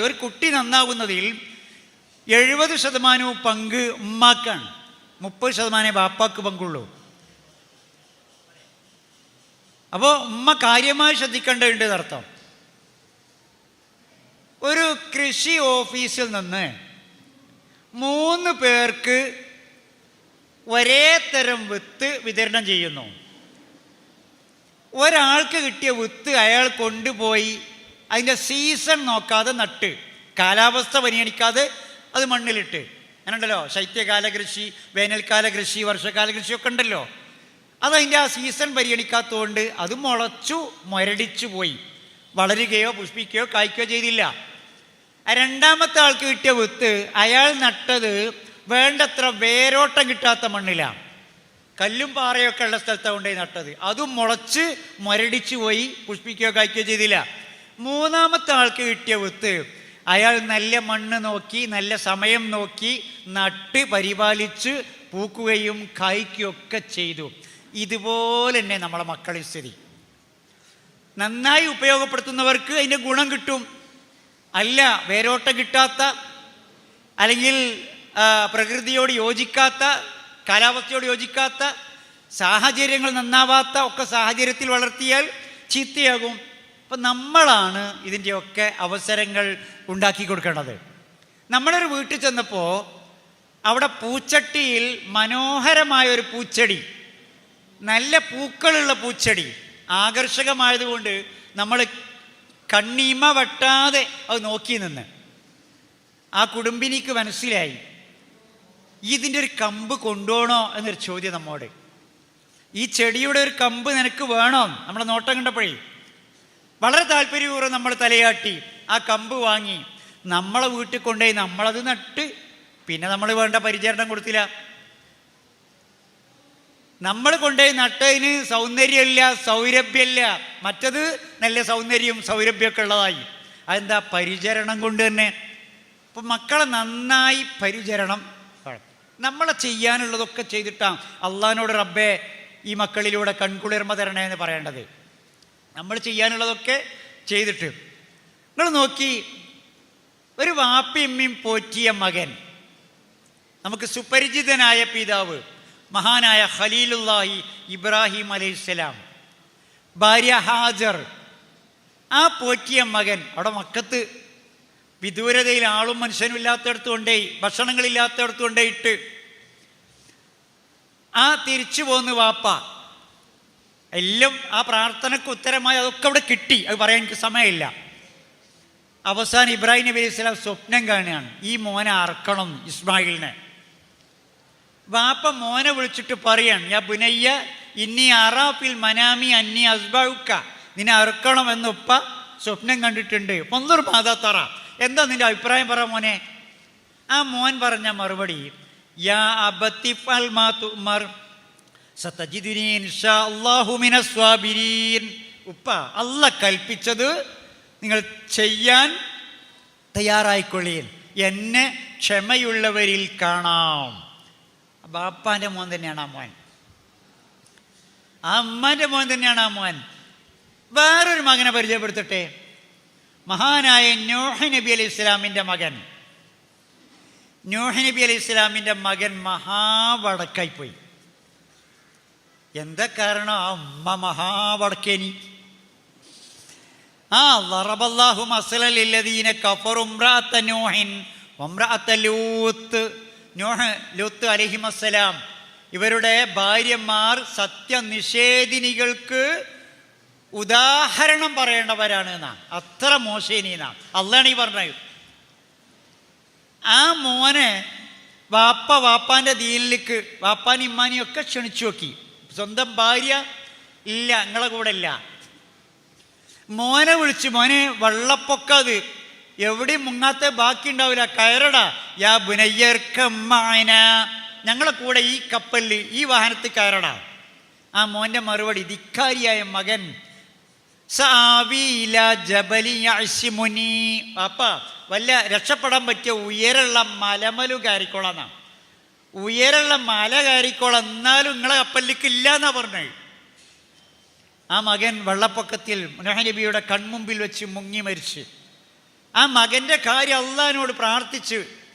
ഒരു കുട്ടി നന്നാവുന്നതിൽ എഴുപത് ശതമാനവും പങ്ക് ഉമ്മാക്കാണ്. മുപ്പത് ശതമാനമേ ബാപ്പാക്ക് പങ്കുള്ളൂ. അപ്പോൾ ഉമ്മ കാര്യമായി ശ്രദ്ധിക്കേണ്ടതുണ്ട് എന്നർത്ഥം. ഒരു കൃഷി ഓഫീസിൽ നിന്ന് മൂന്ന് പേർക്ക് ഒരേ തരം വിത്ത് വിതരണം ചെയ്യുന്നു. ഒരാൾക്ക് കിട്ടിയ വിത്ത് അയാൾ കൊണ്ടുപോയി അതിന്റെ സീസൺ നോക്കാതെ നട്ട് കാലാവസ്ഥ പരിഗണിക്കാതെ അത് മണ്ണിലിട്ട്. അങ്ങനെയുണ്ടല്ലോ ശൈത്യകാല കൃഷി വേനൽക്കാല കൃഷി വർഷകാല കൃഷി ഒക്കെ ഉണ്ടല്ലോ. അതതിന്റെ ആ സീസൺ പരിഗണിക്കാത്തതുകൊണ്ട് അത് മുളച്ചു മുരടിച്ചു പോയി. വളരുകയോ പുഷ്പിക്കുകയോ കായ്ക്കുകയോ ചെയ്തില്ല. രണ്ടാമത്തെ ആൾക്ക് കിട്ടിയ വിത്ത് അയാൾ നട്ടത് വേണ്ടത്ര വേരോട്ടം കിട്ടാത്ത മണ്ണിലാണ് കല്ലും പാറയൊക്കെ ഉള്ള സ്ഥലത്താണ് കൊണ്ടുപോയി നട്ടത്. അതും മുളച്ച് മുരടിച്ചു പോയി പുഷ്പിക്കുകയോ കായ്ക്കുകയോ ചെയ്തില്ല. മൂന്നാമത്തെ ആൾക്ക് കിട്ടിയ വിത്ത് അയാൾ നല്ല മണ്ണ് നോക്കി നല്ല സമയം നോക്കി നട്ട് പരിപാലിച്ച് പൂക്കുകയും കായ്ക്കുകയൊക്കെ ചെയ്തു. ഇതുപോലെ തന്നെ നമ്മളെ മക്കളിൽ സ്ഥിതി. നന്നായി ഉപയോഗപ്പെടുത്തുന്നവർക്ക് അതിന്റെ ഗുണം കിട്ടും. അല്ല വേരോട്ടം കിട്ടാത്ത അല്ലെങ്കിൽ പ്രകൃതിയോട് യോജിക്കാത്ത കാലാവസ്ഥയോട് യോജിക്കാത്ത സാഹചര്യങ്ങൾ നന്നാവാത്ത ഒക്കെ സാഹചര്യത്തിൽ വളർത്തിയാൽ ചീത്തയാകും. അപ്പം നമ്മളാണ് ഇതിന്റെയൊക്കെ അവസരങ്ങൾ ഉണ്ടാക്കി കൊടുക്കേണ്ടത്. നമ്മളൊരു വീട്ടിൽ ചെന്നപ്പോൾ അവിടെ പൂച്ചട്ടിയിൽ മനോഹരമായ ഒരു പൂച്ചെടി നല്ല പൂക്കളുള്ള പൂച്ചെടി ആകർഷകമായതുകൊണ്ട് നമ്മൾ കണ്ണീമ വെട്ടാതെ അത് നോക്കി നിന്ന്. ആ കുടുംബിനിക്ക് മനസ്സിലായി ഇതിന്റെ ഒരു കമ്പ് കൊണ്ടുപോകണോ? എന്നൊരു ചോദ്യം നമ്മോട്. ഈ ചെടിയുടെ ഒരു കമ്പ് നിനക്ക് വേണോ നമ്മളെ നോട്ടം കണ്ടപ്പോഴേ. വളരെ താല്പര്യപൂർവം നമ്മൾ തലയാട്ടി ആ കമ്പ് വാങ്ങി. നമ്മളെ വീട്ടിൽ കൊണ്ടുപോയി നമ്മളത് നട്ട് പിന്നെ നമ്മൾ വേണ്ട പരിചരണം കൊടുത്തില്ല. നമ്മൾ കൊണ്ടുപോയി നട്ടതിന് സൗന്ദര്യമില്ല സൗരഭ്യമില്ല. മറ്റത് നല്ല സൗന്ദര്യം സൗരഭ്യമൊക്കെ ഉള്ളതായി. അതെന്താ? പരിചരണം കൊണ്ട് തന്നെ. അപ്പം മക്കളെ നന്നായി പരിചരണം. നമ്മളെ ചെയ്യാനുള്ളതൊക്കെ ചെയ്തിട്ടാണ് അള്ളഹാനോട് റബ്ബെ ഈ മക്കളിലൂടെ കൺകുളിർമ തരണേ എന്ന് പറയേണ്ടത്. നമ്മൾ ചെയ്യാനുള്ളതൊക്കെ ചെയ്തിട്ട്. നിങ്ങൾ നോക്കി ഒരു വാപ്പിയമ്മയും പോറ്റിയ മകൻ നമുക്ക് സുപരിചിതനായ പിതാവ് മഹാനായ ഖലീലുല്ലാഹി ഇബ്രാഹിം അലൈഹിസ്സലാം ഭാര്യ ഹാജർ ആ പോറ്റിയ മകൻ അവിടെ മക്കത്ത് വിദൂരതയിൽ ആളും മനുഷ്യനും ഇല്ലാത്തടത്ത് കൊണ്ടേ ഭക്ഷണങ്ങളില്ലാത്തടത്ത് കൊണ്ടേയിട്ട് ആ തിരിച്ചു പോന്ന് വാപ്പ എല്ലാം ആ പ്രാർത്ഥനയ്ക്ക് ഉത്തരമായി അതൊക്കെ അവിടെ കിട്ടി. അത് പറയാൻ എനിക്ക് സമയമില്ല. അവസാനം ഇബ്രാഹിം നബി അലൈഹി സ്വലാം സ്വപ്നം കാണുകയാണ്. ഈ മോനെ അറക്കണം ഇസ്മായിലിനെ. വാപ്പ മോനെ വിളിച്ചിട്ട് പറയാണ് യാ ബുനയ്യ ഇന്നി അറാഫിൽ മനാമി അന്നി അസ്ബാവുക്ക നിന്നെ അറുക്കണമെന്ന് ഉപ്പ സ്വപ്നം കണ്ടിട്ടുണ്ട്. ഒന്നൊരു മാതാത്തറ. എന്താ നിന്റെ അഭിപ്രായം പറ മോനെ? ആ മോൻ പറഞ്ഞ മറുപടി യാ അബത്തിഫൽ മാ തുമർ. ഉപ്പ അല്ല കൽപ്പിച്ചത് നിങ്ങൾ ചെയ്യാൻ തയ്യാറായിക്കൊള്ളിയിൽ എന്നെ ക്ഷമയുള്ളവരിൽ കാണാം. ബാപ്പാന്റെ മോൻ തന്നെയാണ് ആ മോൻ. ആ മോൻ തന്നെയാണ് ആ മോൻ. വേറൊരു മകനെ പരിചയപ്പെടുത്തട്ടെ. മഹാനായ നോഹ നബി അലി ഇസ്ലാമിന്റെ മകൻ. നോഹ നബി അലി ഇസ്ലാമിന്റെ മകൻ മഹാവടക്കായി പോയി എന്താ കാരണം? ആ ഉമ്മ മഹാവടക്കേനി. ആ ലറബല്ലാഹു മസലലില്ലദീന കഫറു ഇംറഅത്ത നോഹിൻ ഒമ്രാത്ത ലൂത്ത്. നോഹ് ലൂത്ത് അലഹിമസ്സലാം ഇവരുടെ ഭാര്യമാർ സത്യനിഷേധിനികൾക്ക് ഉദാഹരണം പറയേണ്ടവരാണ് എന്നാ. അത്ര മോശേനീന്നാ അല്ലാണ് ഈ പറഞ്ഞത്. ആ മോനെ വാപ്പ വാപ്പാന്റെ ദീനിലേക്ക് വാപ്പാനും ഇമ്മാനെയും ഒക്കെ ക്ഷണിച്ചു നോക്കി. സ്വന്തം ഭാര്യ ഇല്ല നിങ്ങളെ കൂടെ ഇല്ല. മോനെ വിളിച്ച് മോനെ വള്ളപ്പൊക്കത് എവിടെയും മുങ്ങാത്ത ബാക്കി ഉണ്ടാവില്ല. കയറടാ. യാ ബുനയ്യർക്കമ്മാന ഞങ്ങളെ കൂടെ ഈ കപ്പലിൽ ഈ വാഹനത്തിൽ കയറടാ. ആ മോന്റെ മറുപടി ധിക്കാരിയായ മകൻ അപ്പ വല്ല രക്ഷപ്പെടാൻ പറ്റിയ ഉയരമുള്ള മലമലു കയറിക്കോളാന്നാ ഉയരമുള്ള മല കയറിക്കോളാം. എന്നാലും നിങ്ങളെ കപ്പലിലേക്ക് ഇല്ല എന്നാ പറഞ്ഞത് ആ മകൻ വെള്ളപ്പൊക്കത്തിൽ നബിയുടെ കൺമുമ്പിൽ വെച്ച് മുങ്ങി മരിച്ച്. ആ മകന്റെ കാര്യം അള്ളഹാനോട് പ്രാർത്ഥിച്ച്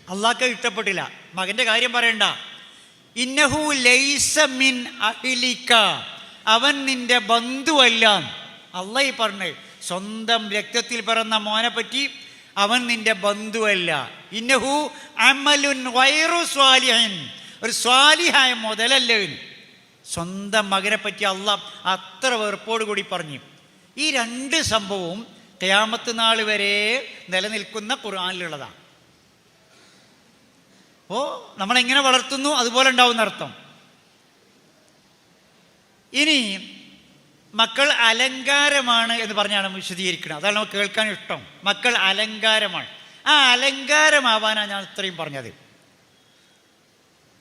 അള്ളാഹ്ക്ക് ഇഷ്ടപ്പെട്ടില്ല. മകന്റെ കാര്യം പറയണ്ട. ഇന്നഹു ലൈസ മിൻ അഹിലിക്ക. അവൻ നിന്റെ ബന്ധുവല്ല. അല്ല ഈ പറഞ്ഞു സ്വന്തം രക്തത്തിൽ പിറന്ന മോനെ പറ്റി അവൻ നിന്റെ ബന്ധുവല്ല. ഇന്നഹു അമലുൻ വൈറു സ്വാലിഹൻ. ഒരു സ്വാലിഹായ മുതലല്ല ഇവന്. സ്വന്തം മകനെ പറ്റി അല്ല അത്ര വെറുപ്പോട് കൂടി പറഞ്ഞു. ഈ രണ്ട് സംഭവവും കയാമത്ത് നാൾ വരെ നിലനിൽക്കുന്ന ഖുർആാനിലുള്ളതാണ്. അപ്പോൾ നമ്മളെങ്ങനെ വളർത്തുന്നു? അതുപോലെ ഉണ്ടാവുന്ന അർത്ഥം ഇനി മക്കൾ അലങ്കാരമാണ് എന്ന് പറഞ്ഞാണ് വിശദീകരിക്കുന്നത്. അതാണ് നമുക്ക് കേൾക്കാൻ ഇഷ്ടം. മക്കൾ അലങ്കാരമാണ്. ആ അലങ്കാരമാവാനാണ് ഞാൻ ഇത്രയും പറഞ്ഞത്.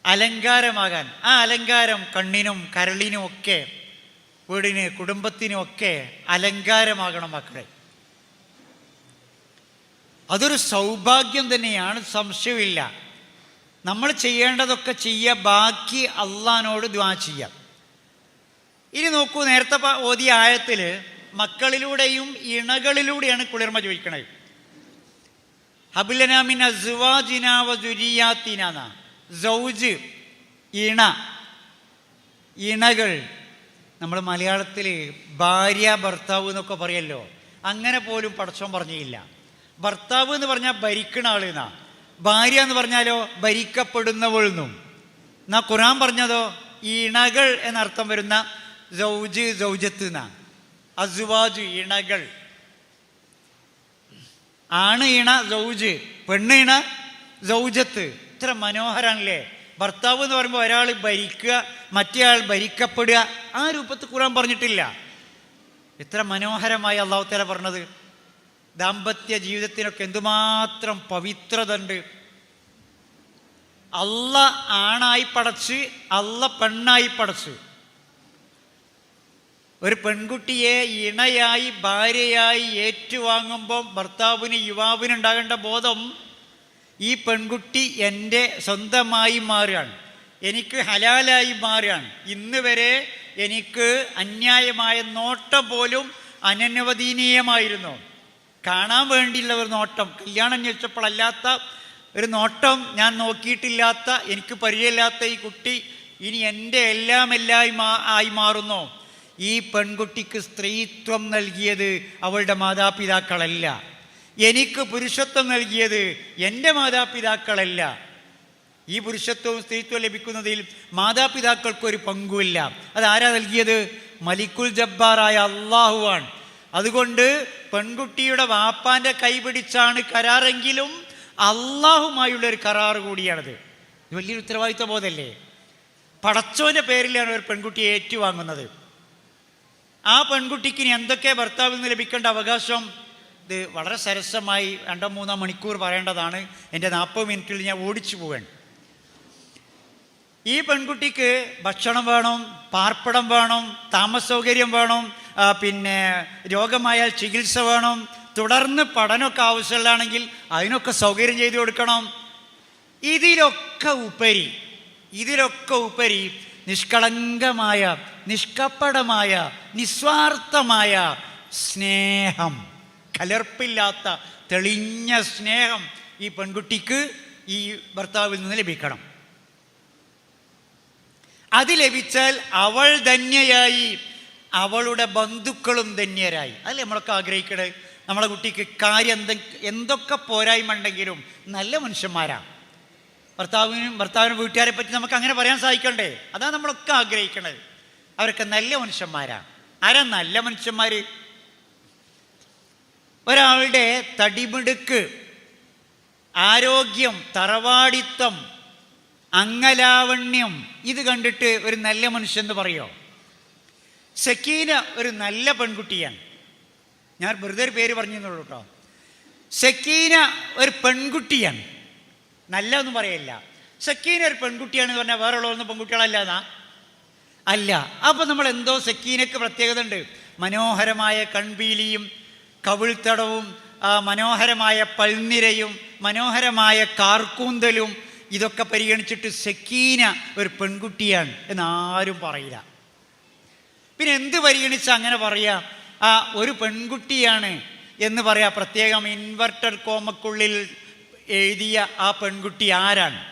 അലങ്കാരമാകാൻ ആ അലങ്കാരം കണ്ണിനും കരളിനും ഒക്കെ വീടിന് കുടുംബത്തിനും ഒക്കെ അലങ്കാരമാകണം മക്കളെ. അതൊരു സൗഭാഗ്യം തന്നെയാണ് സംശയമില്ല നമ്മൾ ചെയ്യേണ്ടതൊക്കെ ചെയ്യുക ബാക്കി അള്ളഹാനോട് ദ്വാ ചെയ്യാം ഇനി നോക്കൂ നേരത്തെ ഓതിയ ആഴത്തിൽ മക്കളിലൂടെയും ഇണകളിലൂടെയാണ് കുളിർമ ചോദിക്കണത്. ദുരിയാത്തിനാന്ന സൗജ് ഇണ ഇണകൾ. നമ്മൾ മലയാളത്തിൽ ഭാര്യ ഭർത്താവ് എന്നൊക്കെ പറയല്ലോ. അങ്ങനെ പോലും പടച്ചോൻ പറഞ്ഞില്ല. ഭർത്താവ് എന്ന് പറഞ്ഞാൽ ഭരിക്കണ ആൾ എന്നാ. ഭാര്യ എന്ന് പറഞ്ഞാലോ ഭരിക്കപ്പെടുന്നവൾ എന്നും. എന്നാ ഖുറാൻ പറഞ്ഞതോ? ഇണകൾ എന്നർത്ഥം വരുന്ന സൗജ് സൗജത്ത് അസുവാജ് ഇണകൾ. ആണ് ഇണ സൗജ്. പെണ്ണ് ഇണ സൗജത്ത്. ഇത്ര മനോഹരാണല്ലേ. ഭർത്താവ് എന്ന് പറയുമ്പോൾ ഒരാൾ ഭരിക്കുക മറ്റേയാൾ ഭരിക്കപ്പെടുക. ആ രൂപത്തിൽ ഖുറാൻ പറഞ്ഞിട്ടില്ല. ഇത്ര മനോഹരമായി അള്ളാഹുത്തല തല പറഞ്ഞത്. ദാമ്പത്യ ജീവിതത്തിനൊക്കെ എന്തുമാത്രം പവിത്രത ഉണ്ട് അല്ല ആണായി പടച്ച് അല്ല പെണ്ണായി പടച്ച്. ഒരു പെൺകുട്ടിയെ ഇണയായി ഭാര്യയായി ഏറ്റുവാങ്ങുമ്പോൾ ഭർത്താവിന് യുവാവിന് ഉണ്ടാകേണ്ട ബോധം ഈ പെൺകുട്ടി എന്റെ സ്വന്തമായി മാറുകയാണ്. എനിക്ക് ഹലാലായി മാറുകയാണ്. ഇന്ന് വരെ എനിക്ക് അന്യായമായ നോട്ടം പോലും അനനുവദനീയമായിരുന്നു. കാണാൻ വേണ്ടിയുള്ള ഒരു നോട്ടം കല്യാണം ചോദിച്ചപ്പോഴല്ലാത്ത ഒരു നോട്ടം ഞാൻ നോക്കിയിട്ടില്ലാത്ത എനിക്ക് പരിചയമില്ലാത്ത ഈ കുട്ടി ഇനി എന്റെ എല്ലാം എല്ലായി മാ ആയി മാറുന്നു. ഈ പെൺകുട്ടിക്ക് സ്ത്രീത്വം നൽകിയത് അവളുടെ മാതാപിതാക്കളല്ല. എനിക്ക് പുരുഷത്വം നൽകിയത് എന്റെ മാതാപിതാക്കളല്ല. ഈ പുരുഷത്വവും സ്ത്രീത്വവും ലഭിക്കുന്നതിൽ മാതാപിതാക്കൾക്കൊരു പങ്കുമില്ല. അത് ആരാ നൽകിയത്? മലിക്കുൽ ജബ്ബാറായ അള്ളാഹുവാണ് അതുകൊണ്ട് പെൺകുട്ടിയുടെ വാപ്പാന്റെ കൈപിടിച്ചാണ് കരാറെങ്കിലും അള്ളാഹുമായുള്ള ഒരു കരാറ് കൂടിയാണത്. വലിയൊരു ഉത്തരവാദിത്വ ബോധമല്ലേ പടച്ചോന്റെ പേരിലാണ് ഒരു പെൺകുട്ടിയെ ഏറ്റുവാങ്ങുന്നത്. ആ പെൺകുട്ടിക്ക് ഇനി എന്തൊക്കെ ഭർത്താവിൽ നിന്ന് ലഭിക്കേണ്ട അവകാശം? ഇത് വളരെ സരസമായി രണ്ടോ മൂന്നോ മണിക്കൂർ പറയേണ്ടതാണ്. എന്റെ നാൽപ്പത് മിനിറ്റിൽ ഞാൻ ഓടിച്ചു പോവാൻ ഈ പെൺകുട്ടിക്ക് ഭക്ഷണം വേണം പാർപ്പിടം വേണം താമസ സൗകര്യം വേണം പിന്നെ രോഗമായാൽ ചികിത്സ വേണം തുടർന്ന് പഠനമൊക്കെ ആവശ്യമുള്ളതാണെങ്കിൽ അതിനൊക്കെ സൗകര്യം ചെയ്തു കൊടുക്കണം. ഇതിലൊക്കെ ഉപരി ഇതിലൊക്കെ ഉപരി നിഷ്കളങ്കമായ നിഷ്കപ്പടമായ നിസ്വാർത്ഥമായ സ്നേഹം. കലർപ്പില്ലാത്ത തെളിഞ്ഞ സ്നേഹം ഈ പെൺകുട്ടിക്ക് ഈ ഭർത്താവിൽ നിന്ന് ലഭിക്കണം. അത് ലഭിച്ചാൽ അവൾ ധന്യയായി അവളുടെ ബന്ധുക്കളും ധന്യരായി. അതല്ലേ നമ്മളൊക്കെ ആഗ്രഹിക്കണത് നമ്മളെ കുട്ടിക്ക് കാര്യം എന്തെ എന്തൊക്കെ പോരായ്മ ഉണ്ടെങ്കിലും നല്ല മനുഷ്യന്മാരാണ് ഭർത്താവിനും ഭർത്താവിനും വീട്ടുകാരെ പറ്റി നമുക്ക് അങ്ങനെ പറയാൻ സാധിക്കണ്ടേ? അതാണ് നമ്മളൊക്കെ ആഗ്രഹിക്കണത്. അവരൊക്കെ നല്ല മനുഷ്യന്മാരാണ്. ആരാ നല്ല മനുഷ്യന്മാർ ഒരാളുടെ തടിമിടുക്ക് ആരോഗ്യം തറവാടിത്തം അംഗലാവണ്യം ഇത് കണ്ടിട്ട് ഒരു നല്ല മനുഷ്യൻ എന്ന് പറയോ? സക്കീന ഒരു നല്ല പെൺകുട്ടിയാണ്. ഞാൻ വെറുതെ ഒരു പേര് പറഞ്ഞെന്നുള്ളൂ കേട്ടോ. സക്കീന ഒരു പെൺകുട്ടിയാണ്. നല്ല ഒന്നും പറയല്ല. സക്കീന ഒരു പെൺകുട്ടിയാണെന്ന് പറഞ്ഞാൽ വേറെ ഉള്ളതൊന്നും പെൺകുട്ടികളല്ല എന്നാ അല്ല. അപ്പോൾ നമ്മൾ എന്തോ സക്കീനക്ക് പ്രത്യേകത ഉണ്ട് മനോഹരമായ കൺപീലിയും കവിൾത്തടവും മനോഹരമായ പൽനിരയും മനോഹരമായ കാർക്കൂന്തലും ഇതൊക്കെ പരിഗണിച്ചിട്ട് സക്കീന ഒരു പെൺകുട്ടിയാണ് എന്ന് ആരും പറയില്ല. പിന്നെ എന്ത് പരിഗണിച്ച് അങ്ങനെ പറയാ? ആ ഒരു പെൺകുട്ടിയാണ് എന്ന് പറയാ. പ്രത്യേകം ഇൻവെർട്ടർ കോമക്കുള്ളിൽ എഴുതിയ ആ പെൺകുട്ടി ആരാണ്?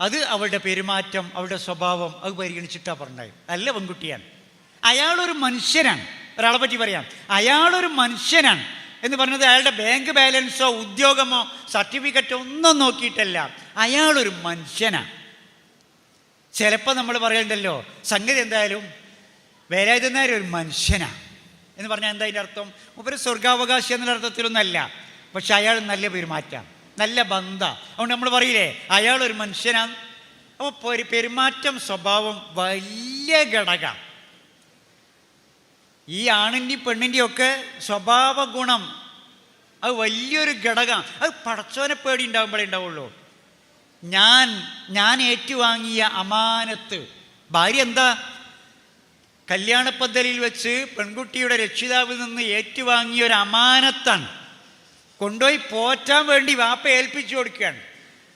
അത് അവളുടെ പെരുമാറ്റം അവളുടെ സ്വഭാവം അത് പരിഗണിച്ചിട്ടാ പറഞ്ഞത്. നല്ല പെൺകുട്ടിയാണ്. അയാളൊരു മനുഷ്യനാണ്. ഒരാളെ പറ്റി പറയാം. അയാളൊരു മനുഷ്യനാണ്. എന്ന് പറഞ്ഞത് അയാളുടെ ബാങ്ക് ബാലൻസോ ഉദ്യോഗമോ സർട്ടിഫിക്കറ്റോ ഒന്നും നോക്കിയിട്ടല്ല. അയാളൊരു മനുഷ്യനാണ്. ചിലപ്പോൾ നമ്മൾ പറയണ്ടല്ലോ സംഗതി എന്തായാലും വേലായുധനായ ഒരു മനുഷ്യനാണ്. എന്ന് പറഞ്ഞാൽ എന്താ അതിന്റെ അർത്ഥം? ഒരു സ്വർഗാവകാശി എന്നുള്ള അർത്ഥത്തിലൊന്നല്ല. പക്ഷെ അയാൾ നല്ല പെരുമാറ്റം നല്ല ബന്ധ. അതുകൊണ്ട് നമ്മൾ പറയില്ലേ അയാൾ അയാളൊരു മനുഷ്യനാണ് അപ്പോൾ പെരുമാറ്റം സ്വഭാവം വലിയ ഘടകം. ഈ ആണിന്റെയും പെണ്ണിന്റെയും ഒക്കെ സ്വഭാവ ഗുണം. അത് വലിയൊരു ഘടകം. അത് പടച്ചോനെ പേടി ഉണ്ടാകുമ്പോഴേ ഉണ്ടാവുള്ളൂ. ഞാൻ ഞാൻ ഏറ്റുവാങ്ങിയ അമാനത്ത്. ഭാര്യ എന്താ? കല്യാണ പദ്ധതിയിൽ വെച്ച് പെൺകുട്ടിയുടെ രക്ഷിതാവിൽ നിന്ന് ഏറ്റുവാങ്ങിയ ഒരു അമാനത്താണ്. കൊണ്ടുപോയി പോറ്റാൻ വേണ്ടി വാപ്പ ഏൽപ്പിച്ചു കൊടുക്കുകയാണ്.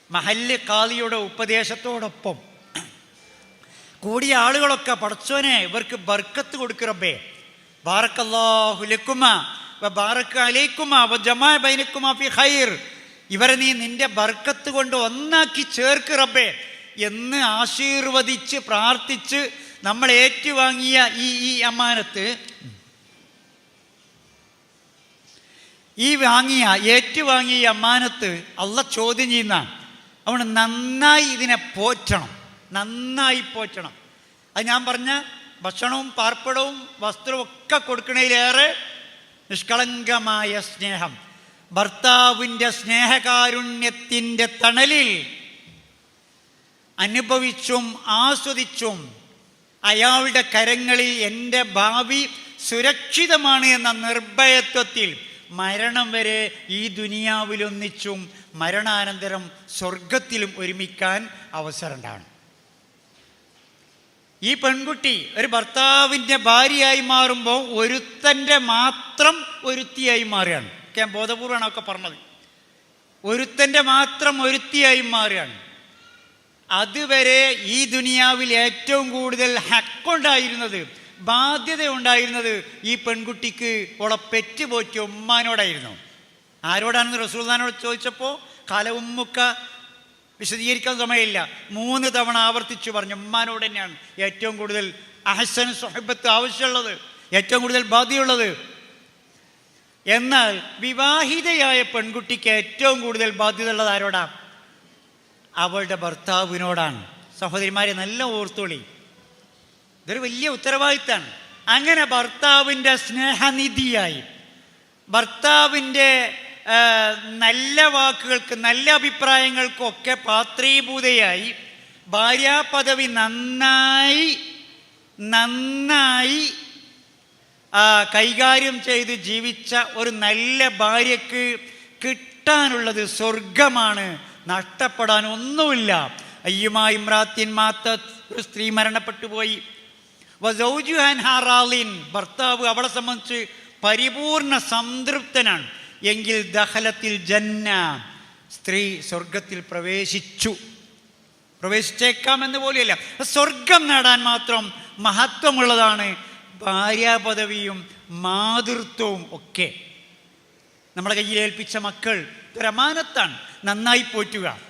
മഹല്ല് കാളിയുടെ ഉപദേശത്തോടൊപ്പം. കൂടിയ ആളുകളൊക്കെ പടച്ചോനെ ഇവർക്ക് ബർക്കത്ത് കൊടുക്കുറബേ ബാറക്കല്ലാഹു ലക്കുമ വ ബാറക്ക അലൈക്കുമ വ ജമാ ബൈനക്കുമ ഫി ഇവരെ നീ നിന്റെ ബർക്കത്ത് കൊണ്ട് ഒന്നാക്കി ചേർക്ക് റബ്ബേ എന്ന് ആശീർവദിച്ച് പ്രാർത്ഥിച്ച് നമ്മൾ ഏറ്റുവാങ്ങിയ ഈ ഈ അമ്മാനത്ത് ഈ വാങ്ങിയ ഏറ്റുവാങ്ങിയ ഈ അമ്മാനത്ത് അള്ള ചോദ്യം ചെയ്യുന്ന അതുകൊണ്ട് നന്നായി ഇതിനെ പോറ്റണം. നന്നായി പോറ്റണം. അത് ഞാൻ പറഞ്ഞ ഭക്ഷണവും പാർപ്പിടവും വസ്ത്രവും ഒക്കെ കൊടുക്കണതിലേറെ നിഷ്കളങ്കമായ സ്നേഹം. ഭർത്താവിന്റെ സ്നേഹകാരുണ്യത്തിന്റെ തണലിൽ അനുഭവിച്ചും ആസ്വദിച്ചും അയാളുടെ കരങ്ങളിൽ എന്റെ ഭാവി സുരക്ഷിതമാണ് എന്ന നിർഭയത്വത്തിൽ മരണം വരെ ഈ ദുനിയാവിലൊന്നിച്ചും മരണാനന്തരം സ്വർഗത്തിലും ഒരുമിക്കാൻ അവസരമുണ്ടാണ് ഈ പെൺകുട്ടി ഒരു ഭർത്താവിന്റെ ഭാര്യയായി മാറുമ്പോൾ ഒരുത്തന്റെ മാത്രം ഒരുത്തിയായി മാറുകയാണ്. ഞാൻ ബോധപൂർവമാണ് ഒക്കെ പറഞ്ഞത്. ഒരുത്തന്റെ മാത്രം ഒരുത്തിയായി മാറുകയാണ്. അതുവരെ ഈ ദുനിയാവിൽ ഏറ്റവും കൂടുതൽ ഹക്കുണ്ടായിരുന്നത് ബാധ്യത ഉണ്ടായിരുന്നത് ഈ പെൺകുട്ടിക്ക് ഓളെ പെറ്റ് പോറ്റിയ ഉമ്മാനോടായിരുന്നു. ആരോടാണെന്ന് റസൂൽദാനോട് ചോദിച്ചപ്പോൾ കലവുമ്മുക്ക വിശദീകരിക്കാൻ സമയമില്ല. മൂന്ന് തവണ ആവർത്തിച്ചു പറഞ്ഞു ഉമ്മാനോട് തന്നെയാണ് ഏറ്റവും കൂടുതൽ അഹസൻ സ്വഹബത്ത് ആവശ്യമുള്ളത് ഏറ്റവും കൂടുതൽ ബാധ്യതയുള്ളത്. എന്നാൽ വിവാഹിതയായ പെൺകുട്ടിക്ക് ഏറ്റവും കൂടുതൽ ബാധ്യത ഉള്ളത് ആരോടാ? അവളുടെ ഭർത്താവിനോടാണ്. സഹോദരിമാരെ നല്ല ഓർത്തോളി ഇതൊരു വലിയ ഉത്തരവാദിത്തമാണ് അങ്ങനെ ഭർത്താവിന്റെ സ്നേഹനിധിയായി. ഭർത്താവിന്റെ നല്ല വാക്കുകൾക്ക് നല്ല അഭിപ്രായങ്ങൾക്കൊക്കെ പാത്രീഭൂതയായി. ഭാര്യാപദവി നന്നായി നന്നായി കൈകാര്യം ചെയ്ത് ജീവിച്ച ഒരു നല്ല ഭാര്യക്ക് കിട്ടാനുള്ളത് സ്വർഗമാണ് നഷ്ടപ്പെടാൻ ഒന്നുമില്ല അയ്യുമാ ഇമ്രാത്തിൻ മാത്ത ഒരു സ്ത്രീ മരണപ്പെട്ടു പോയി ഹാറാലിൻ. ഭർത്താവ് അവളെ സംബന്ധിച്ച് പരിപൂർണ സംതൃപ്തനാണ്. എങ്കിൽ ദഹലത്തിൽ ജന്ന സ്ത്രീ സ്വർഗത്തിൽ പ്രവേശിച്ചു. പ്രവേശിച്ചേക്കാമെന്ന് പോലെയല്ല സ്വർഗം നേടാൻ മാത്രം മഹത്വമുള്ളതാണ് ഭാര്യാപദവിയും മാതൃത്വവും ഒക്കെ. നമ്മുടെ കയ്യിൽ ഏൽപ്പിച്ച മക്കൾ ഒരമാനത്താണ് നന്നായി പോറ്റുക.